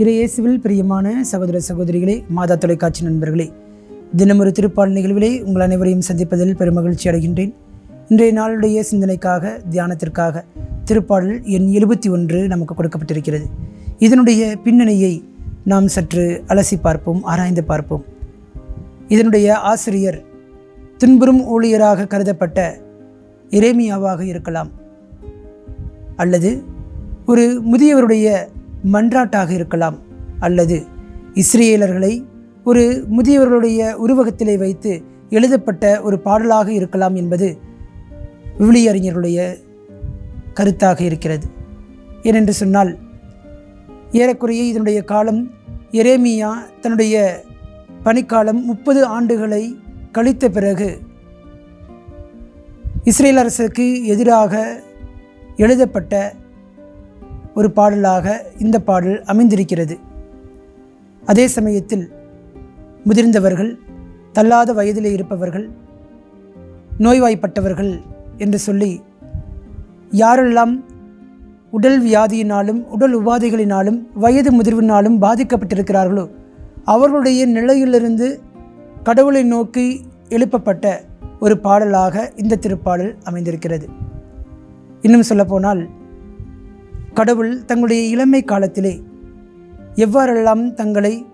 இறையேசுவில் பிரியமான சகோதர சகோதரிகளே மாதா தொலைக்காட்சி நண்பர்களே தினமொரு திருப்பால் நிகழ்விலே உங்கள் அனைவரையும் சந்திப்பதில் பெருமகிழ்ச்சி அடைகின்றேன். இன்றைய நாளுடைய சிந்தனைக்காக தியானத்திற்காக திருப்பாடல் எண் எழுபத்தி ஒன்று நமக்கு கொடுக்கப்பட்டிருக்கிறது. இதனுடைய பின்னணியை நாம் சற்று அலசி பார்ப்போம் ஆராய்ந்து பார்ப்போம். இதனுடைய ஆசிரியர் துன்புறும் ஊழியராக கருதப்பட்ட இரேமியாவாக இருக்கலாம் அல்லது ஒரு முதியவருடைய மன்றாட்டாக இருக்கலாம். அல்லது இஸ்ரேலர்களை ஒரு முதியவர்களுடைய உருவகத்திலே வைத்து எழுதப்பட்ட ஒரு பாடலாக இருக்கலாம் என்பது விவிலியறிஞர்களுடைய கருத்தாக இருக்கிறது. ஏனென்று சொன்னால் ஏறக்குறைய இதனுடைய காலம் எரேமியா தன்னுடைய பணிக்காலம் முப்பது ஆண்டுகளை கழித்த பிறகு இஸ்ரேல் அரசுக்கு எதிராக எழுதப்பட்ட ஒரு பாடலாக இந்த பாடல் அமைந்திருக்கிறது. அதே சமயத்தில் முதிர்ந்தவர்கள் தள்ளாத வயதிலே இருப்பவர்கள் நோய்வாய்ப்பட்டவர்கள் என்று சொல்லி யாரெல்லாம் உடல் வியாதியினாலும் உடல் உபாதைகளினாலும் வயது முதிர்வினாலும் பாதிக்கப்பட்டிருக்கிறார்களோ அவர்களுடைய நிலையிலிருந்து கடவுளை நோக்கி எழுப்பப்பட்ட ஒரு பாடலாக இந்த திருப்பாடல் அமைந்திருக்கிறது. இன்னும் சொல்லப்போனால் கடவுள் தங்களுடைய இளமை காலத்திலே எவ்வாறெல்லாம் தங்களை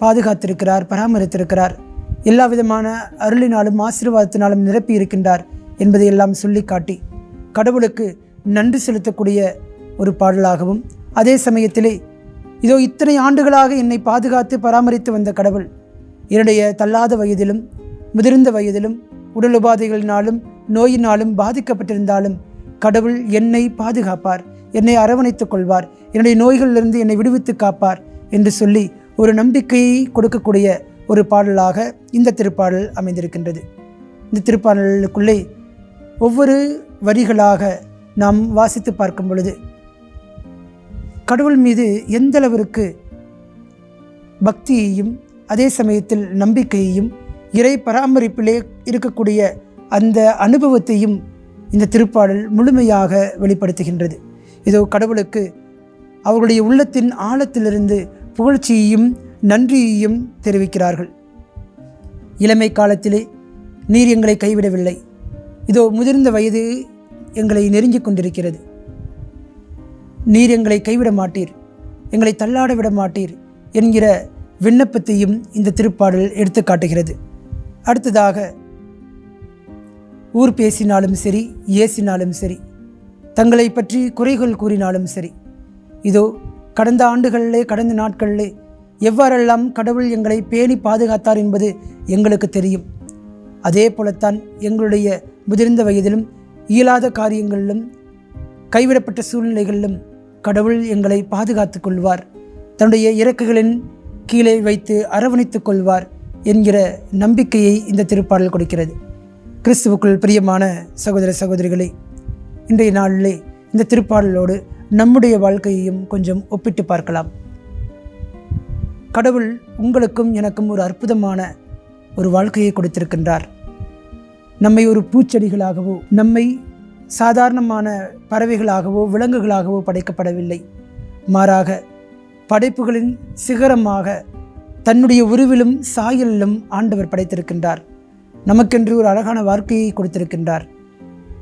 பாதுகாத்திருக்கிறார் பராமரித்திருக்கிறார் எல்லா விதமான அருளினாலும் ஆசீர்வாதத்தினாலும் நிரப்பி இருக்கின்றார் என்பதையெல்லாம் சொல்லி காட்டி கடவுளுக்கு நன்றி செலுத்தக்கூடிய ஒரு பாடலாகவும் அதே சமயத்திலே இதோ இத்தனை ஆண்டுகளாக என்னை பாதுகாத்து பராமரித்து வந்த கடவுள் என்னுடைய தள்ளாத வயதிலும் முதிர்ந்த வயதிலும் உடல் உபாதைகளினாலும் நோயினாலும் பாதிக்கப்பட்டிருந்தாலும் கடவுள் என்னை பாதுகாப்பார். என்னை அரவணைத்துக் கொள்வார். என்னுடைய நோய்களிலிருந்து என்னை விடுவித்து காப்பார் என்று சொல்லி ஒரு நம்பிக்கையை கொடுக்கக்கூடிய ஒரு பாடலாக இந்த திருப்பாடல் அமைந்திருக்கின்றது. இந்த திருப்பாடலுக்குள்ளே ஒவ்வொரு வரிகளாக நாம் வாசித்து பார்க்கும் பொழுது கடவுள் மீது எந்த அளவிற்கு பக்தியையும் அதே சமயத்தில் நம்பிக்கையையும் இறை பராமரிப்பிலே இருக்கக்கூடிய அந்த அனுபவத்தையும் இந்த திருப்பாடல் முழுமையாக வெளிப்படுத்துகின்றது. இதோ கடவுளுக்கு அவர்களுடைய உள்ளத்தின் ஆழத்திலிருந்து புகழ்ச்சியையும் நன்றியையும் தெரிவிக்கிறார்கள். இளமை காலத்திலே நீர் எங்களை கைவிடவில்லை. இதோ முதிர்ந்த வயது எங்களை நெருங்கிக் கொண்டிருக்கிறது. நீர் எங்களை கைவிட மாட்டீர் எங்களை தள்ளாட விட மாட்டீர் என்கிற விண்ணப்பத்தையும் இந்த திருப்பாடல் எடுத்து காட்டுகிறது. அடுத்ததாக ஊர் பேசினாலும் சரி ஏசினாலும் சரி தங்களை பற்றி குறைகள் கூறினாலும் சரி. இதோ கடந்த ஆண்டுகளிலே கடந்த நாட்களிலே எவ்வாறெல்லாம் கடவுள் எங்களை பேணி பாதுகாத்தார் என்பது எங்களுக்கு தெரியும். அதே போலத்தான் எங்களுடைய முதிர்ந்த வயதிலும் இயலாத காரியங்களிலும் கைவிடப்பட்ட சூழ்நிலைகளிலும் கடவுள் எங்களை பாதுகாத்து கொள்வார். தன்னுடைய இறக்குகளின் கீழே வைத்து அரவணைத்துக் கொள்வார் என்கிற நம்பிக்கையை இந்த திருப்பாடல் கொடுக்கிறது. கிறிஸ்துவுக்குள் பிரியமான சகோதர சகோதரிகளே இன்றைய நாளிலே இந்த திருப்பாடலோடு நம்முடைய வாழ்க்கையையும் கொஞ்சம் ஒப்பிட்டு பார்க்கலாம். கடவுள் உங்களுக்கும் எனக்கும் ஒரு அற்புதமான ஒரு வாழ்க்கையை கொடுத்திருக்கின்றார். நம்மை ஒரு பூச்செடிகளாகவோ நம்மை சாதாரணமான பறவைகளாகவோ விலங்குகளாகவோ படைக்கப்படவில்லை. மாறாக படைப்புகளின் சிகரமாக தன்னுடைய உருவிலும் சாயலிலும் ஆண்டவர் படைத்திருக்கின்றார். நமக்கென்று ஒரு அழகான வாழ்க்கையை கொடுத்திருக்கின்றார்.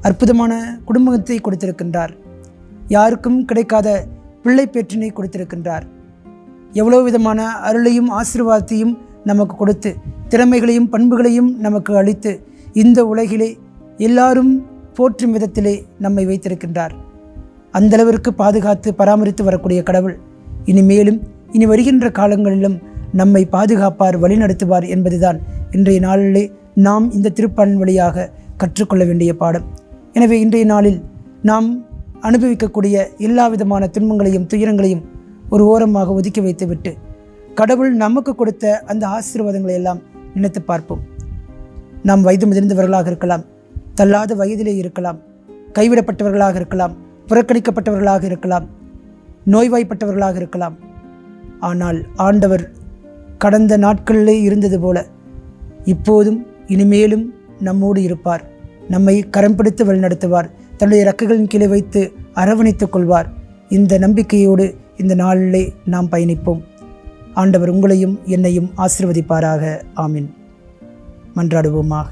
அற்புதமான குடும்பத்தை கொடுத்திருக்கின்றார். யாருக்கும் கிடைக்காத பிள்ளை பேற்றினை கொடுத்திருக்கின்றார். எவ்வளோ விதமான அருளையும் ஆசீர்வாதத்தையும் நமக்கு கொடுத்து திறமைகளையும் பண்புகளையும் நமக்கு அளித்து இந்த உலகிலே எல்லாரும் போற்றும் விதத்திலே நம்மை வைத்திருக்கின்றார். அந்தளவிற்கு பாதுகாத்து பராமரித்து வரக்கூடிய கடவுள் இனிமேலும் இனி வருகின்ற காலங்களிலும் நம்மை பாதுகாப்பார் வழிநடத்துவார் என்பதுதான் இன்றைய நாளிலே நாம் இந்த திருப்பான் வழியாக கற்றுக்கொள்ள வேண்டிய பாடம். எனவே இன்றைய நாளில் நாம் அனுபவிக்கக்கூடிய எல்லா விதமான துன்பங்களையும் துயரங்களையும் ஒரு ஓரமாக ஒதுக்கி வைத்துவிட்டு கடவுள் நமக்கு கொடுத்த அந்த ஆசீர்வாதங்களை எல்லாம் நினைத்து பார்ப்போம். நாம் வயது முதிர்ந்தவர்களாக இருக்கலாம் தள்ளாத வயதிலே இருக்கலாம் கைவிடப்பட்டவர்களாக இருக்கலாம் புறக்கணிக்கப்பட்டவர்களாக இருக்கலாம் நோய்வாய்ப்பட்டவர்களாக இருக்கலாம். ஆனால் ஆண்டவர் கடந்த நாட்களிலே இருந்தது போல இப்போதும் இனிமேலும் நம்மோடு இருப்பார். நம்மை கரம் பிடித்து வழிநடத்துவார். தன்னுடைய இறக்குகளின் கீழே வைத்து அரவணைத்துக் கொள்வார். இந்த நம்பிக்கையோடு இந்த நாளிலே நாம் பயணிப்போம். ஆண்டவர் உங்களையும் என்னையும் ஆசிர்வதிப்பாராக. ஆமீன். மன்றாடுவோமாக.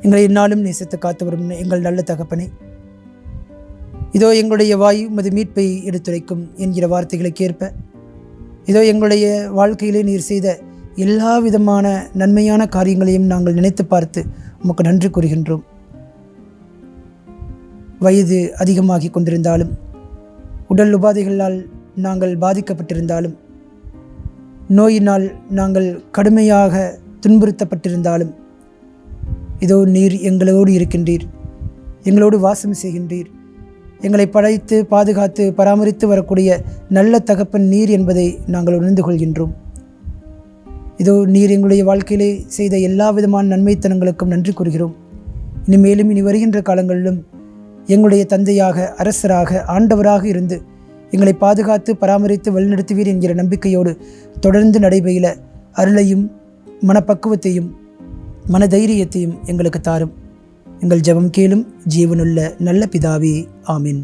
எங்களை இந்நாளும் நேசித்து காத்து வரும் எங்கள் நல்ல தகப்பனை. இதோ எங்களுடைய வாய் உமது மீட்பை எடுத்துரைக்கும் என்கிற வார்த்தைகளுக்கு ஏற்ப இதோ எங்களுடைய வாழ்க்கையிலே நீர் செய்த எல்லா விதமான நன்மையான காரியங்களையும் நாங்கள் நினைத்து பார்த்து உமக்கு நன்றி கூறுகின்றோம். வயது அதிகமாகி கொண்டிருந்தாலும் உடல் உபாதைகளால் நாங்கள் பாதிக்கப்பட்டிருந்தாலும் நோயினால் நாங்கள் கடுமையாக துன்புறுத்தப்பட்டிருந்தாலும் இதோ நீர் எங்களோடு இருக்கின்றீர். எங்களோடு வாசம் செய்கின்றீர். எங்களை படைத்து பாதுகாத்து பராமரித்து வரக்கூடிய நல்ல தகப்பன் நீர் என்பதை நாங்கள் உணர்ந்து கொள்கின்றோம். இதோ நீர் எங்களுடைய வாழ்க்கையிலே செய்த எல்லா விதமான நன்மைத்தனங்களுக்கும் நன்றி கூறுகிறோம். இனிமேலும் இனி வருகின்ற காலங்களிலும் எங்களுடைய தந்தையாக அரசராக ஆண்டவராக இருந்து எங்களை பாதுகாத்து பராமரித்து வழிநடத்துவீர் என்கிற நம்பிக்கையோடு தொடர்ந்து நடைபெயில அருளையும் மனப்பக்குவத்தையும் மனதைரியத்தையும் எங்களுக்கு தாரும். எங்கள் ஜெபம் கேளும் ஜீவனுள்ள நல்ல பிதாவே ஆமீன்.